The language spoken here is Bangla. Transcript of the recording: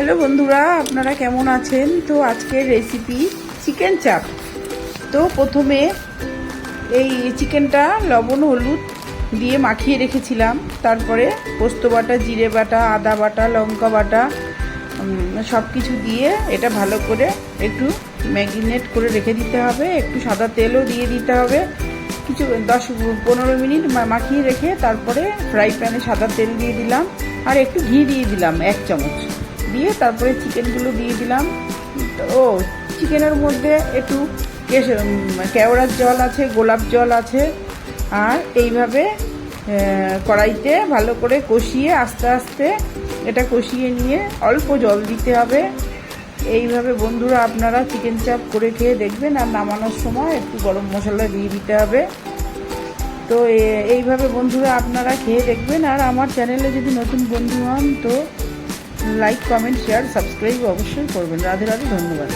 হ্যালো বন্ধুরা, আপনারা কেমন আছেন? তো আজকের রেসিপি চিকেন চাপ তো প্রথমে এই চিকেনটা লবণ, হলুদ দিয়ে মাখিয়ে রেখেছিলাম। তারপরে পোস্ত বাটা, জিরে বাটা, আদা বাটা, লঙ্কা বাটা সব কিছু দিয়ে এটা ভালো করে একটু ম্যাগিনেট করে রেখে দিতে হবে। একটু সাদা তেলও দিয়ে দিতে হবে। কিছু দশ পনেরো মিনিট মাখিয়ে রেখে তারপরে ফ্রাই প্যানে সাদা তেল দিয়ে দিলাম। আর একটু ঘি দিয়ে দিলাম, এক চামচ। দিয়ে তারপরে চিকেনগুলো দিয়ে দিলাম। ও চিকেনের মধ্যে একটু কেওড়ার জল আছে, গোলাপ জল আছে। আর এইভাবে কড়াইতে ভালো করে কষিয়ে আস্তে আস্তে এটা কষিয়ে নিয়ে অল্প জল দিতে হবে। এইভাবে বন্ধুরা আপনারা চিকেন চাপ করে খেয়ে দেখবেন আর নামানোর সময় একটু গরম মশলা দিয়ে দিতে হবে। তো এইভাবে বন্ধুরা আপনারা খেয়ে দেখবেন। আর আমার চ্যানেলে যদি নতুন বন্ধু হন তো লাইক কমেন্ট শেয়ার সাবস্ক্রাইব অবশ্যই করবেন। রাধে রাধে ধন্যবাদ।